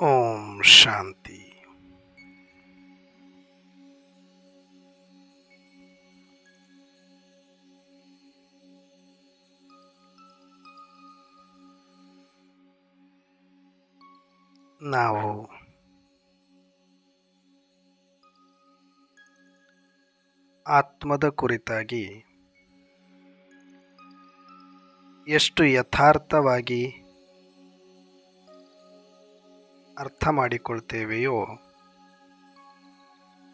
ಓಂ ಶಾಂತಿ ನಾವು ಆತ್ಮದ ಕುರಿತಾಗಿ ಎಷ್ಟು ಯಥಾರ್ಥವಾಗಿ ಅರ್ಥ ಮಾಡಿಕೊಳ್ತೇವೆಯೋ?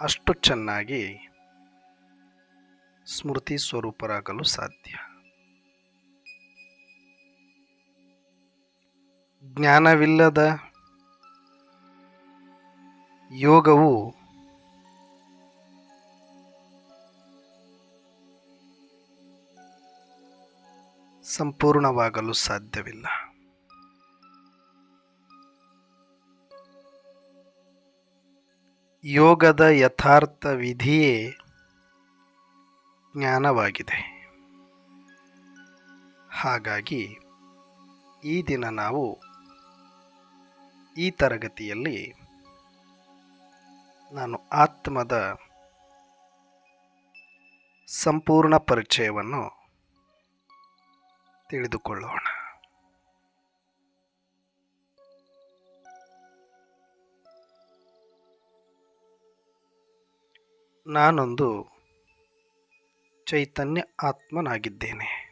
ಅಷ್ಟು ಚೆನ್ನಾಗಿ ಸ್ಮೃತಿ ಸ್ವರೂಪರಾಗಲು ಸಾಧ್ಯ. ಜ್ಞಾನವಿಲ್ಲದ ಯೋಗವು ಸಂಪೂರ್ಣವಾಗಲು ಸಾಧ್ಯವಿಲ್ಲ. ಯೋಗದ ಯಥಾರ್ಥ ವಿಧಿಯೇ ಜ್ಞಾನವಾಗಿದೆ. ಹಾಗಾಗಿ ಈ ದಿನ ನಾವು ಈ ತರಗತಿಯಲ್ಲಿ ನಾನು ಆತ್ಮದ ಸಂಪೂರ್ಣ ಪರಿಚಯವನ್ನು ತಿಳಿದುಕೊಳ್ಳೋಣ. ನಾನೊಂದು ಚೈತನ್ಯ ಆತ್ಮನಾಗಿದ್ದೇನೆ.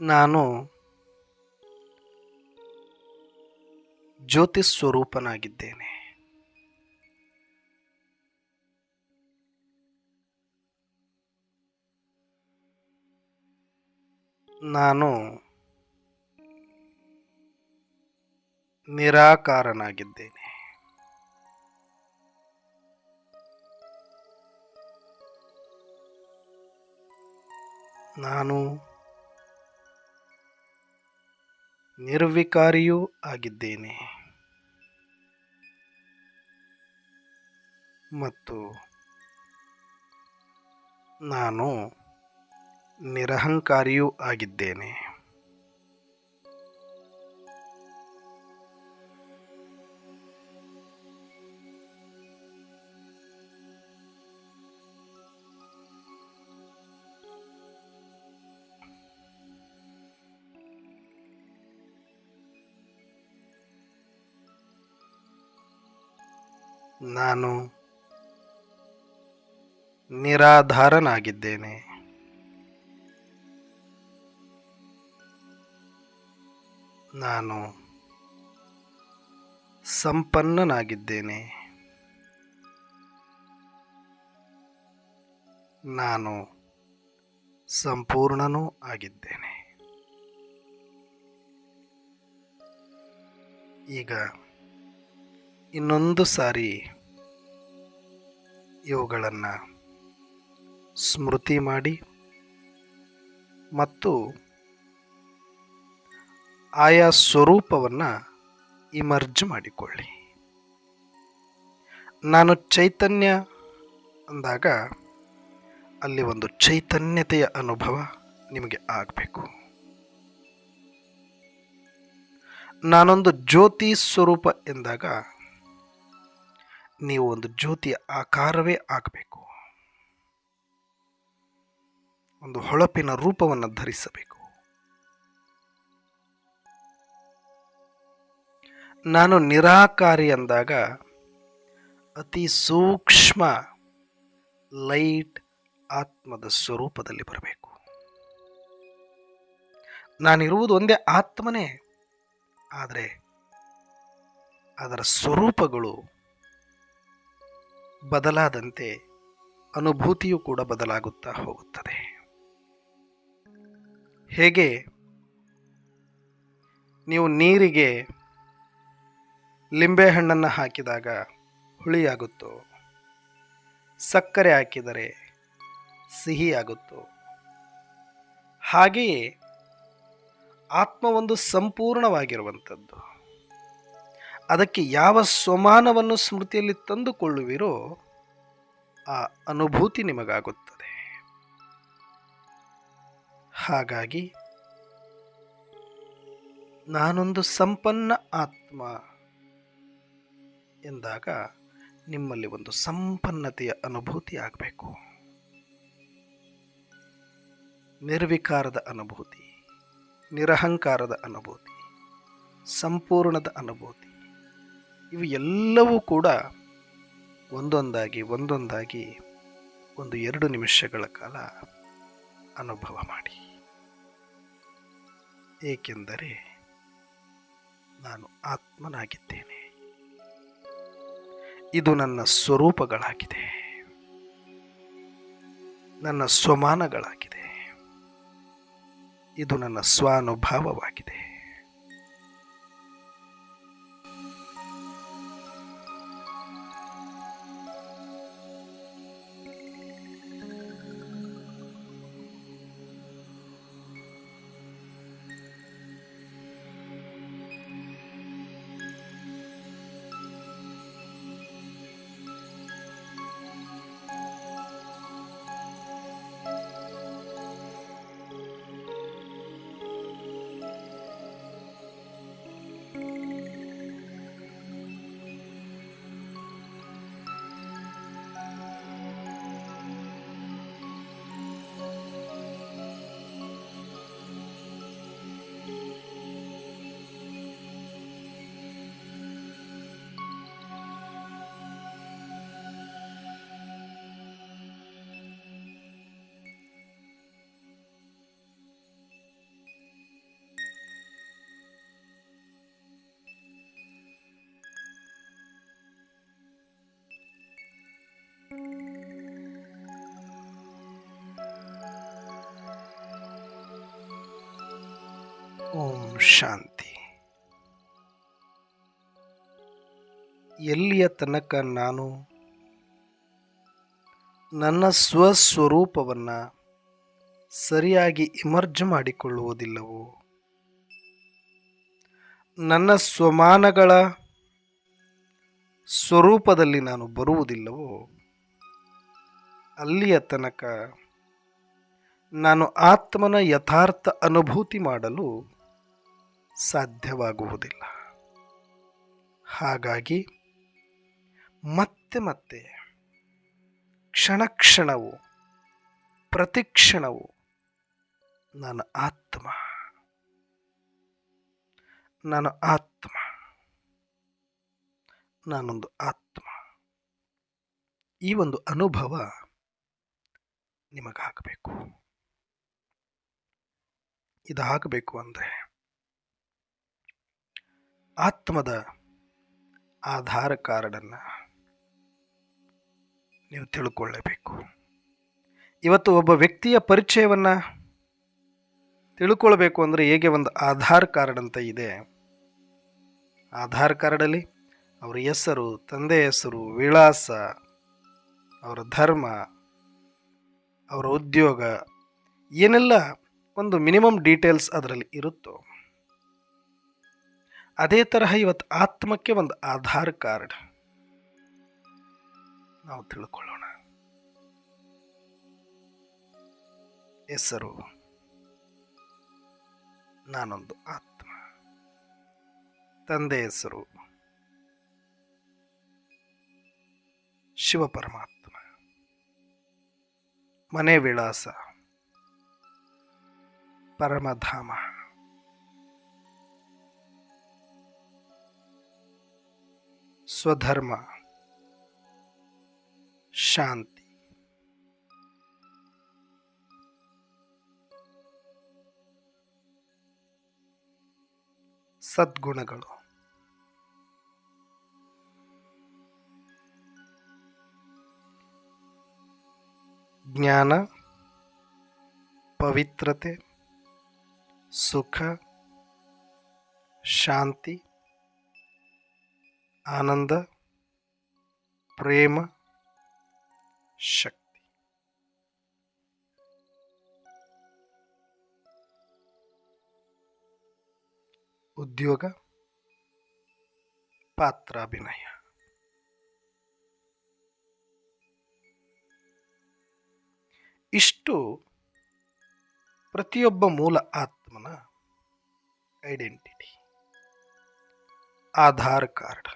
ನಾನು ಜ್ಯೋತಿ ಸ್ವರೂಪನಾಗಿದ್ದೇನೆ ನಾನು ನಿರಾಕಾರನಾಗಿದ್ದೇನೆ. ನಾನು ನಿರ್ವಿಕಾರಿಯೂ ಆಗಿದ್ದೇನೆ. ಮತ್ತು ನಾನು ನಿರಹಂಕಾರಿಯೂ ಆಗಿದ್ದೇನೆ. ನಾನು ನಿರಾಧಾರನಾಗಿದ್ದೇನೆ. ನಾನು ಸಂಪನ್ನನಾಗಿದ್ದೇನೆ. ನಾನು ಸಂಪೂರ್ಣನೂ ಆಗಿದ್ದೇನೆ. ಈಗ ಇನ್ನೊಂದು ಸಾರಿ ಇವುಗಳನ್ನು ಸ್ಮೃತಿ ಮಾಡಿ ಮತ್ತು ಆಯಾ ಸ್ವರೂಪವನ್ನು ಇಮರ್ಜ್ ಮಾಡಿಕೊಳ್ಳಿ. ನಾನು ಚೈತನ್ಯ ಅಂದಾಗ ಅಲ್ಲಿ ಒಂದು ಚೈತನ್ಯತೆಯ ಅನುಭವ ನಿಮಗೆ ಆಗಬೇಕು. ನಾನೊಂದು ಜ್ಯೋತಿ ಸ್ವರೂಪ ಎಂದಾಗ ನೀವು ಒಂದು ಜ್ಯೋತಿಯ ಆಕಾರವೇ ಆಗಬೇಕು. ಒಂದು ಹೊಳಪಿನ ರೂಪವನ್ನು ಧರಿಸಬೇಕು. ನಾನು ನಿರಾಕಾರಿ ಅಂದಾಗ ಅತಿ ಸೂಕ್ಷ್ಮ ಲೈಟ್ ಆತ್ಮದ ಸ್ವರೂಪದಲ್ಲಿ ಬರಬೇಕು. ನಾನಿರುವುದು ಒಂದೇ ಆತ್ಮನೇ, ಆದರೆ ಅದರ ಸ್ವರೂಪಗಳು ಬದಲಾದಂತೆ ಅನುಭೂತಿಯು ಕೂಡ ಬದಲಾಗುತ್ತಾ ಹೋಗುತ್ತದೆ. ಹೇಗೆ? ನೀವು ನೀರಿಗೆ ಲಿಂಬೆಹಣ್ಣನ್ನು ಹಾಕಿದಾಗ ಹುಳಿಯಾಗುತ್ತೋ. ಸಕ್ಕರೆ ಹಾಕಿದರೆ ಸಿಹಿಯಾಗುತ್ತೋ. ಹಾಗೆಯೇ ಆತ್ಮ ಒಂದು ಸಂಪೂರ್ಣವಾಗಿರುವಂಥದ್ದು. ಅದಕ್ಕೆ ಯಾವ ಸ್ವಮಾನವನ್ನು ಸ್ಮೃತಿಯಲ್ಲಿ ತಂದುಕೊಳ್ಳುವಿರೋ ಆ ಅನುಭೂತಿ ನಿಮಗಾಗುತ್ತದೆ. ಹಾಗಾಗಿ ನಾನೊಂದು ಸಂಪನ್ನ ಆತ್ಮ ಎಂದಾಗ ನಿಮ್ಮಲ್ಲಿ ಒಂದು ಸಂಪನ್ನತೆಯ ಅನುಭೂತಿ ಆಗಬೇಕು. ನಿರ್ವಿಕಾರದ ಅನುಭೂತಿ, ನಿರಹಂಕಾರದ ಅನುಭೂತಿ, ಸಂಪೂರ್ಣದ ಅನುಭೂತಿ, ಇವು ಎಲ್ಲವೂ ಕೂಡ ಒಂದೊಂದಾಗಿ ಒಂದೊಂದಾಗಿ ಒಂದು ಎರಡು ನಿಮಿಷಗಳ ಕಾಲ ಅನುಭವ ಮಾಡಿ. ಏಕೆಂದರೆ ನಾನು ಆತ್ಮನಾಗಿದ್ದೇನೆ. ಇದು ನನ್ನ ಸ್ವರೂಪಗಳಾಗಿದೆ. ನನ್ನ ಸ್ವಮಾನಗಳಾಗಿದೆ. ಇದು ನನ್ನ ಸ್ವಾನುಭಾವವಾಗಿದೆ. ಶಾಂತಿ. ಎಲ್ಲಿಯ ತನಕ ನಾನು ನನ್ನ ಸ್ವಸ್ವರೂಪವನ್ನು ಸರಿಯಾಗಿ ಇಮರ್ಜ್ ಮಾಡಿಕೊಳ್ಳುವುದಿಲ್ಲವೋ? ನನ್ನ ಸ್ವಮಾನಗಳ ಸ್ವರೂಪದಲ್ಲಿ ನಾನು ಬರುವುದಿಲ್ಲವೋ? ಅಲ್ಲಿಯ ತನಕ ನಾನು ಆತ್ಮನ ಯಥಾರ್ಥ ಅನುಭೂತಿ ಮಾಡಲು ಸಾಧ್ಯವಾಗುವುದಿಲ್ಲ. ಹಾಗಾಗಿ ಮತ್ತೆ ಮತ್ತೆ ಕ್ಷಣ ಕ್ಷಣವು ಪ್ರತಿಕ್ಷಣವು ನನ್ನ ಆತ್ಮ. ನಾನು ಆತ್ಮ. ನಾನೊಂದು ಆತ್ಮ. ಈ ಒಂದು ಅನುಭವ ನಿಮಗಾಗಬೇಕು. ಇದಾಗಬೇಕು ಅಂದರೆ ಆತ್ಮದ ಆಧಾರ ಕಾರ್ಡನ್ನು ನೀವು ತಿಳ್ಕೊಳ್ಳಬೇಕು. ಇವತ್ತು ಒಬ್ಬ ವ್ಯಕ್ತಿಯ ಪರಿಚಯವನ್ನು ತಿಳ್ಕೊಳ್ಬೇಕು ಅಂದರೆ ಹೇಗೆ ಒಂದು ಆಧಾರ್ ಕಾರ್ಡ್ ಅಂತ ಇದೆ. ಆಧಾರ್ ಕಾರ್ಡಲ್ಲಿ ಅವರ ಹೆಸರು, ತಂದೆ ಹೆಸರು, ವಿಳಾಸ, ಅವರ ಧರ್ಮ, ಅವರ ಉದ್ಯೋಗ, ಏನೆಲ್ಲ ಒಂದು ಮಿನಿಮಮ್ ಡೀಟೇಲ್ಸ್ ಅದರಲ್ಲಿ ಇರುತ್ತೋ ಅದೇ ತರಹ ಇವತ್ತು ಆತ್ಮಕ್ಕೆ ಒಂದು ಆಧಾರ್ ಕಾರ್ಡ್. ನಾವು ತಿಳ್ಕೊಳ್ಳೋಣ. ಹೆಸರು. ನಾನೊಂದು ಆತ್ಮ. ತಂದೆ ಹೆಸರು. ಶಿವ ಪರಮಾತ್ಮ. ಮನೆ ವಿಳಾಸ. ಪರಮಧಾಮ. ಸ್ವಧರ್ಮ ಶಾಂತಿ ಸದ್ಗುಣಗಳು ಜ್ಞಾನ ಪವಿತ್ರತೆ ಸುಖ ಶಾಂತಿ ಆನಂದ ಪ್ರೇಮ ಶಕ್ತಿ ಉದ್ಯೋಗ ಪಾತ್ರಾಭಿನಯ ಇಷ್ಟು ಪ್ರತಿಯೊಬ್ಬ ಮೂಲ ಆತ್ಮನ ಐಡೆಂಟಿಟಿ ಆಧಾರ್ ಕಾರ್ಡ್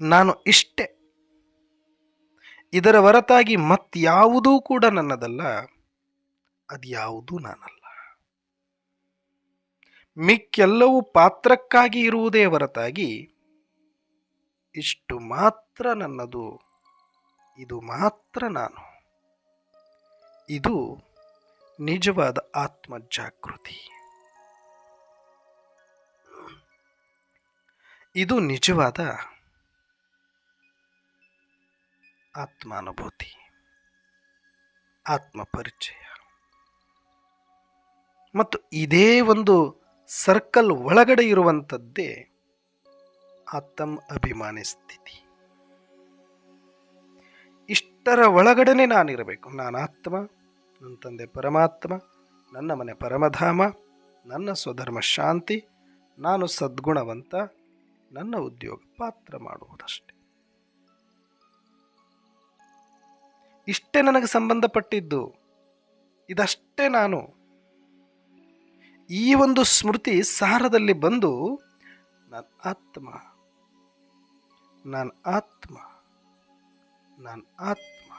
ನಾನು ಇಷ್ಟೆ. ಇದರ ಹೊರತಾಗಿ ಮತ್ತಾವುದೂ ಕೂಡ ನನ್ನದಲ್ಲ, ಅದ್ಯಾವುದೂ ನಾನಲ್ಲ. ಮಿಕ್ಕೆಲ್ಲವೂ ಪಾತ್ರಕ್ಕಾಗಿ ಇರುವುದೇ ಹೊರತಾಗಿ, ಇಷ್ಟು ಮಾತ್ರ ನನ್ನದು, ಇದು ಮಾತ್ರ ನಾನು. ಇದು ನಿಜವಾದ ಆತ್ಮ ಜಾಗೃತಿ ಇದು ನಿಜವಾದ ಆತ್ಮಾನುಭೂತಿ ಆತ್ಮ ಪರಿಚಯ ಮತ್ತು ಇದೇ ಒಂದು ಸರ್ಕಲ್ ಒಳಗಡೆ ಇರುವಂಥದ್ದೇ ಆತ್ಮ ಅಭಿಮಾನಿ ಸ್ಥಿತಿ. ಇಷ್ಟರ ಒಳಗಡೆನೆ ನಾನಿರಬೇಕು. ನಾನು ಆತ್ಮ, ನನ್ನ ತಂದೆ ಪರಮಾತ್ಮ, ನನ್ನ ಮನೆ ಪರಮಧಾಮ, ನನ್ನ ಸ್ವಧರ್ಮ ಶಾಂತಿ, ನಾನು ಸದ್ಗುಣವಂತ, ನನ್ನ ಉದ್ಯೋಗ ಪಾತ್ರ ಮಾಡುವುದಷ್ಟೆ. ಇಷ್ಟೇ ನನಗೆ ಸಂಬಂಧಪಟ್ಟಿದ್ದು. ಇದಷ್ಟೇ ನಾನು. ಈ ಒಂದು ಸ್ಮೃತಿ ಸಾರದಲ್ಲಿ ಬಂದು ನಾನು ಆತ್ಮ ನಾನು ಆತ್ಮ ನಾನು ಆತ್ಮ.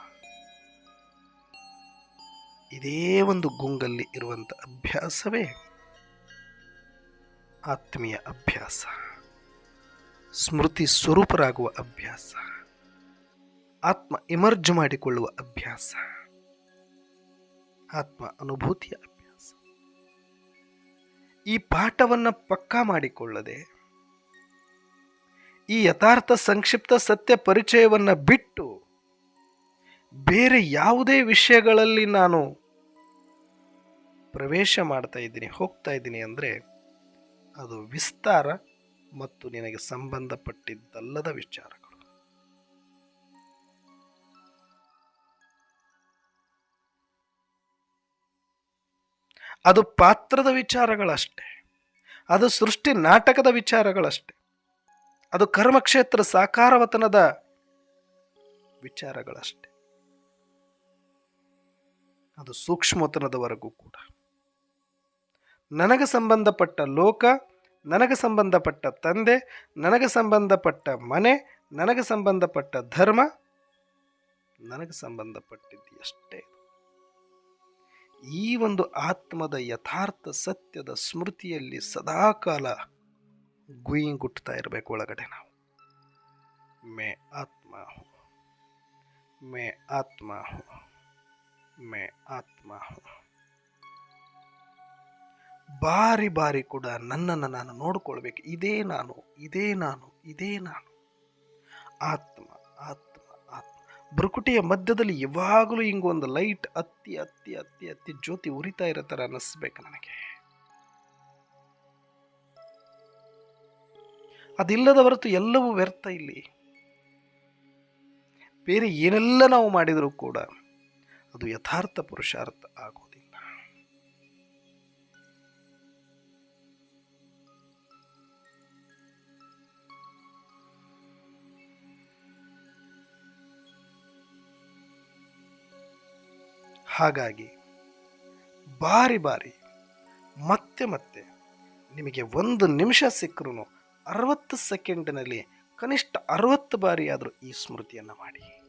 ಇದೇ ಒಂದು ಗುಂಗಲ್ಲಿ ಇರುವಂಥ ಅಭ್ಯಾಸವೇ ಆತ್ಮೀಯ ಅಭ್ಯಾಸ, ಸ್ಮೃತಿ ಸ್ವರೂಪರಾಗುವ ಅಭ್ಯಾಸ. ಆತ್ಮ ಇಮರ್ಜ್ ಮಾಡಿಕೊಳ್ಳುವ ಅಭ್ಯಾಸ. ಆತ್ಮ ಅನುಭೂತಿಯ ಅಭ್ಯಾಸ. ಈ ಪಾಠವನ್ನು ಪಕ್ಕಾ ಮಾಡಿಕೊಳ್ಳದೆ, ಈ ಯಥಾರ್ಥ ಸಂಕ್ಷಿಪ್ತ ಸತ್ಯ ಪರಿಚಯವನ್ನು ಬಿಟ್ಟು ಬೇರೆ ಯಾವುದೇ ವಿಷಯಗಳಲ್ಲಿ ನಾನು ಪ್ರವೇಶ ಮಾಡ್ತಾ ಇದ್ದೀನಿ, ಹೋಗ್ತಾ ಇದ್ದೀನಿ ಅಂದರೆ ಅದು ವಿಸ್ತಾರ ಮತ್ತು ನಿನಗೆ ಸಂಬಂಧಪಟ್ಟಿದ್ದಲ್ಲದ ವಿಚಾರಗಳು. ಅದು ಪಾತ್ರದ ವಿಚಾರಗಳಷ್ಟೇ. ಅದು ಸೃಷ್ಟಿ ನಾಟಕದ ವಿಚಾರಗಳಷ್ಟೇ. ಅದು ಕರ್ಮಕ್ಷೇತ್ರ ಸಾಕಾರವತನದ ವಿಚಾರಗಳಷ್ಟೇ. ಅದು ಸೂಕ್ಷ್ಮತನದವರೆಗೂ ಕೂಡ. ನನಗೆ ಸಂಬಂಧಪಟ್ಟ ಲೋಕ, ನನಗೆ ಸಂಬಂಧಪಟ್ಟ ತಂದೆ, ನನಗೆ ಸಂಬಂಧಪಟ್ಟ ಮನೆ, ನನಗೆ ಸಂಬಂಧಪಟ್ಟ ಧರ್ಮ, ನನಗೆ ಸಂಬಂಧಪಟ್ಟಿದ್ದು ಅಷ್ಟೇ ಈ ಒಂದು ಆತ್ಮದ ಯಥಾರ್ಥ ಸತ್ಯದ ಸ್ಮೃತಿಯಲ್ಲಿ ಸದಾಕಾಲ ಗುಯಿಂಗುಟ್ತಾ ಇರಬೇಕು ಒಳಗಡೆ ನಾವು ಮೇ ಆತ್ಮ. ಮೇ ಆತ್ಮ. ಮೇ ಆತ್ಮ. ಬಾರಿ ಬಾರಿ ಕೂಡ ನನ್ನನ್ನು ನಾನು ನೋಡ್ಕೊಳ್ಬೇಕು ಇದೇ ನಾನು ಇದೇ ನಾನು ಇದೇ ನಾನು ಆತ್ಮ ಆತ್ಮ ಬೃಕುಟಿಯ ಮಧ್ಯದಲ್ಲಿ ಯಾವಾಗಲೂ ಹಿಂಗೊಂದು ಲೈಟ್ ಅತ್ತಿ ಅತ್ತಿ ಅತ್ತಿ ಅತ್ತಿ ಜ್ಯೋತಿ ಉರಿತಾ ಇರೋ ಥರ ಅನ್ನಿಸ್ಬೇಕು ನನಗೆ. ಅದಿಲ್ಲದ ಹೊರತು ಎಲ್ಲವೂ ವ್ಯರ್ಥ ಇಲ್ಲಿ. ಬೇರೆ ಏನೆಲ್ಲ ನಾವು ಮಾಡಿದರೂ ಕೂಡ ಅದು ಯಥಾರ್ಥ ಪುರುಷಾರ್ಥ ಆಗೋದಿಲ್ಲ. ಹಾಗಾಗಿ ಬಾರಿ ಬಾರಿ ಮತ್ತೆ ಮತ್ತೆ ನಿಮಗೆ ಒಂದು ನಿಮಿಷ ಸಿಕ್ಕರೂ ಅರವತ್ತು ಸೆಕೆಂಡಿನಲ್ಲಿ ಕನಿಷ್ಠ ಅರವತ್ತು ಬಾರಿ ಆದರೂ ಈ ಸ್ಮೃತಿಯನ್ನು ಮಾಡಿ.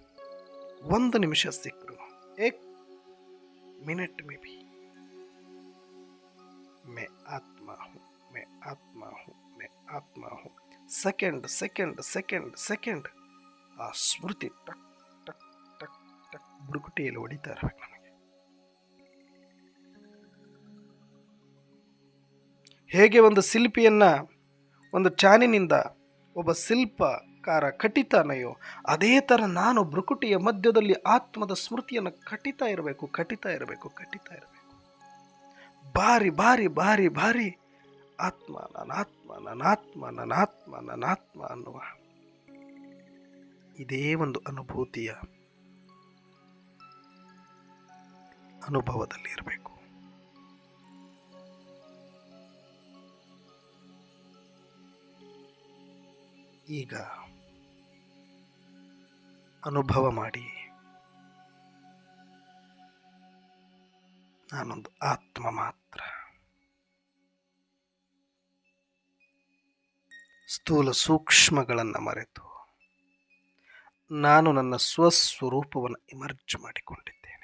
ಒಂದು ನಿಮಿಷ ಸಿಕ್ಕರು ಏಕ್ ಮಿನಿಟ್ ಮೇ ಬಿ. ಮೇ ಆತ್ಮ ಹೂ, ಮೇ ಆತ್ಮ ಹೂ, ಮೇ ಆತ್ಮ ಹೂ. Second second second second. ಆ ಸ್ಮೃತಿ ಟಕ್ ಟಕ್ ಟಕ್ ಟಕ್ ಬುಡುಕುಟಿಯಲ್ಲಿ ಹೊಡಿತಾ ಇರ್ಬೇಕು ಹೇಗೆ ಒಂದು ಶಿಲ್ಪಿಯನ್ನು ಒಂದು ಚಾನಿನಿಂದ ಒಬ್ಬ ಶಿಲ್ಪಕಾರ ಕಟಿತಾನೆಯೋ ಅದೇ ಥರ ನಾನು ಬೃಕುಟಿಯ ಮಧ್ಯದಲ್ಲಿ ಆತ್ಮದ ಸ್ಮೃತಿಯನ್ನು ಕಟಿತಾ ಇರಬೇಕು ಕಟಿತಾ ಇರಬೇಕು ಕಟಿತಾ ಇರಬೇಕು. ಬಾರಿ ಬಾರಿ ಬಾರಿ ಬಾರಿ ಆತ್ಮ, ನನ್ನ ಆತ್ಮ ನನ್ನ ಆತ್ಮ ನನ್ನ ಆತ್ಮ ನನ್ನ ಆತ್ಮ ಅನ್ನುವ ಇದೇ ಒಂದು ಅನುಭೂತಿಯ ಅನುಭವದಲ್ಲಿ ಇರಬೇಕು ಈಗ ಅನುಭವ ಮಾಡಿ. ನಾನೊಂದು ಆತ್ಮ ಮಾತ್ರ. ಸ್ಥೂಲ ಸೂಕ್ಷ್ಮಗಳನ್ನು ಮರೆತು ನಾನು ನನ್ನ ಸ್ವಸ್ವರೂಪವನ್ನು ಇಮರ್ಜ್ ಮಾಡಿಕೊಂಡಿದ್ದೇನೆ.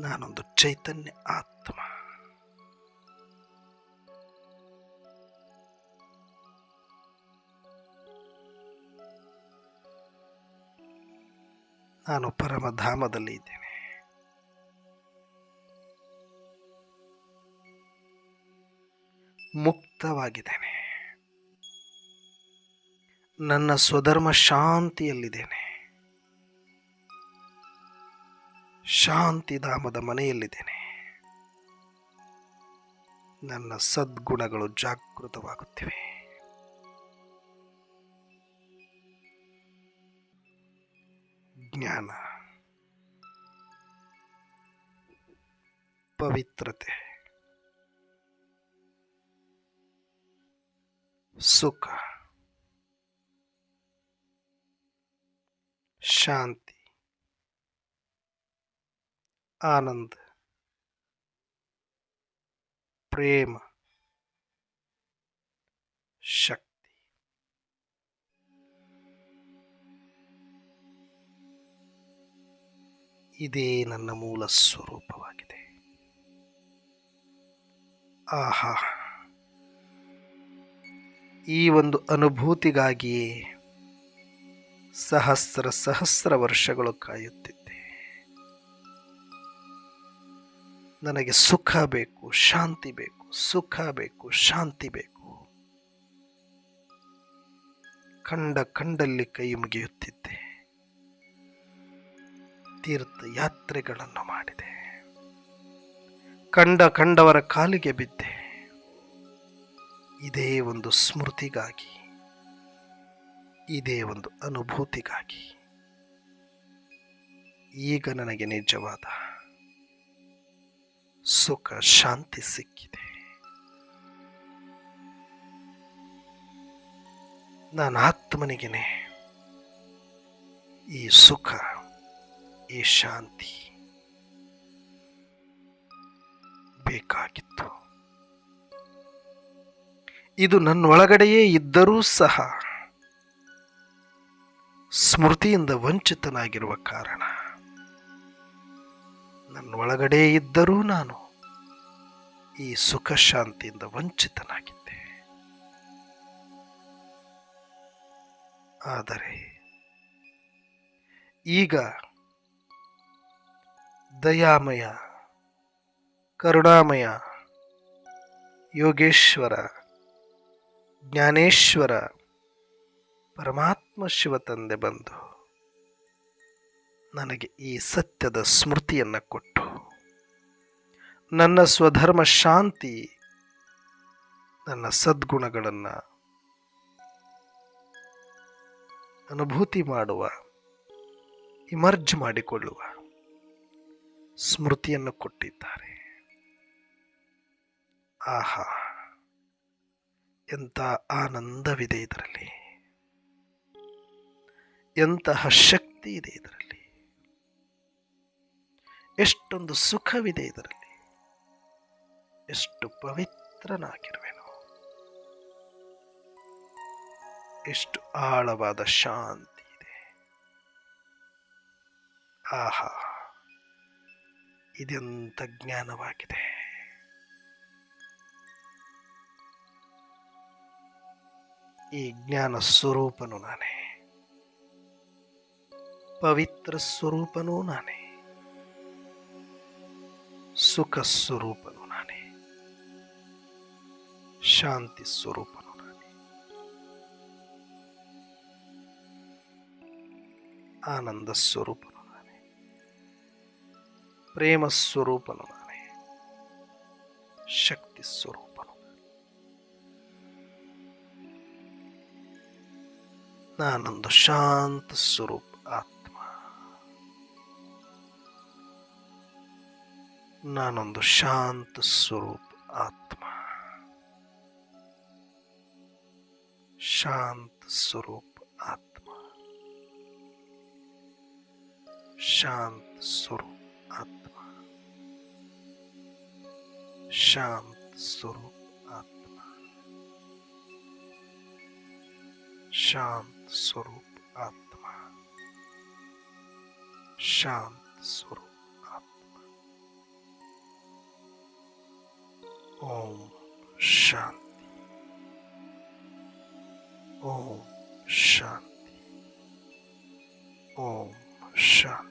ನಾನೊಂದು ಚೈತನ್ಯ ಆತ್ಮ ನಾನು ಪರಮಧಾಮದಲ್ಲಿ ಇದ್ದೇನೆ. ಮುಕ್ತವಾಗಿದ್ದೇನೆ. ನನ್ನ ಸ್ವಧರ್ಮ ಶಾಂತಿಯಲ್ಲಿದ್ದೇನೆ. ಶಾಂತಿಧಾಮದ ಮನೆಯಲ್ಲಿದ್ದೇನೆ. ನನ್ನ ಸದ್ಗುಣಗಳು ಜಾಗೃತವಾಗುತ್ತಿವೆ. ಜ್ಞಾನ ಪವಿತ್ರತೆ ಸುಖ ಶಾಂತಿ ಆನಂದ ಪ್ರೇಮ ಶಕ್ತಿ ಇದೇ ನನ್ನ ಮೂಲ ಸ್ವರೂಪವಾಗಿದೆ. ಆಹಾ. ಈ ಒಂದು ಅನುಭೂತಿಗಾಗಿಯೇ ಸಹಸ್ರ ಸಹಸ್ರ ವರ್ಷಗಳು ಕಾಯುತ್ತಿದ್ದೆ. ನನಗೆ ಸುಖ ಬೇಕು, ಶಾಂತಿ ಬೇಕು, ಸುಖ ಬೇಕು, ಶಾಂತಿ ಬೇಕು. ಕಂಡ ಕಂಡಲ್ಲಿ ಕೈ ಮುಗಿಯುತ್ತಿದ್ದೆ. ತೀರ್ಥ ಯಾತ್ರೆಗಳನ್ನು ಮಾಡಿದೆ. ಕಂಡ ಕಂಡವರ ಕಾಲಿಗೆ ಬಿದ್ದೆ. ಇದೇ ಒಂದು ಸ್ಮೃತಿಗಾಗಿ, ಇದೇ ಒಂದು ಅನುಭೂತಿಗಾಗಿ. ಈಗ ನನಗೆ ನಿಜವಾದ ಸುಖ, ಶಾಂತಿ ಸಿಕ್ಕಿದೆ. ನಾನು ಆತ್ಮನಿಗೆನೆ ಈ ಸುಖ ಈ ಶಾಂತಿ ಬೇಕಾಗಿತ್ತು. ಇದು ನನ್ನೊಳಗಡೆಯೇ ಇದ್ದರೂ ಸಹ ಸ್ಮೃತಿಯಿಂದ ವಂಚಿತನಾಗಿರುವ ಕಾರಣ. ನನ್ನೊಳಗಡೆ ಇದ್ದರೂ ನಾನು ಈ ಸುಖ ಶಾಂತಿಯಿಂದ ವಂಚಿತನಾಗಿದ್ದೆ. ಆದರೆ ಈಗ ದಯಾಮಯ, ಕರುಣಾಮಯ, ಯೋಗೇಶ್ವರ, ಜ್ಞಾನೇಶ್ವರ, ಪರಮಾತ್ಮ ಶಿವ ತಂದೆ ಬಂದು ನನಗೆ ಈ ಸತ್ಯದ ಸ್ಮೃತಿಯನ್ನು ಕೊಟ್ಟು, ನನ್ನ ಸ್ವಧರ್ಮ ಶಾಂತಿ, ನನ್ನ ಸದ್ಗುಣಗಳನ್ನು ಅನುಭೂತಿ ಮಾಡುವ, ಇಮರ್ಜ್ ಮಾಡಿಕೊಳ್ಳುವ. ಸ್ಮೃತಿಯನ್ನು ಕೊಟ್ಟಿದ್ದಾರೆ. ಆಹಾ, ಎಂಥ ಆನಂದವಿದೆ ಇದರಲ್ಲಿ. ಎಂತಹ ಶಕ್ತಿ ಇದೆ ಇದರಲ್ಲಿ. ಎಷ್ಟೊಂದು ಸುಖವಿದೆ ಇದರಲ್ಲಿ. ಎಷ್ಟು ಪವಿತ್ರನಾಗಿರುವೆನು. ಎಷ್ಟು ಆಳವಾದ ಶಾಂತಿ ಇದೆ. ಆಹಾ. ಇದೆಂತ ಜ್ಞಾನವಾಗಿದೆ. ಈ ಜ್ಞಾನ ಸ್ವರೂಪನು ನಾನೇ. ಪವಿತ್ರ ಸ್ವರೂಪನೂ ನಾನೇ. ಸುಖ ಸ್ವರೂಪನು ನಾನೇ. ಶಾಂತಿ ಸ್ವರೂಪನು ನಾನೇ. ಆನಂದ ಸ್ವರೂಪನು ప్రేమ స్వరూపనుగానే శక్తి స్వరూపను ఆనంద శాంత స్వరూప్ ఆత్మ నానంద శాంత స్వరూప్ ఆత్మ शांत स्वरूप आत्मा शांत स्वरूप आत्मा शांत स्वरूप आत्मा शांत स्वरूप आत्मा शांत स्वरूप आत्मा ओम शांति ओम शांति ओम शांति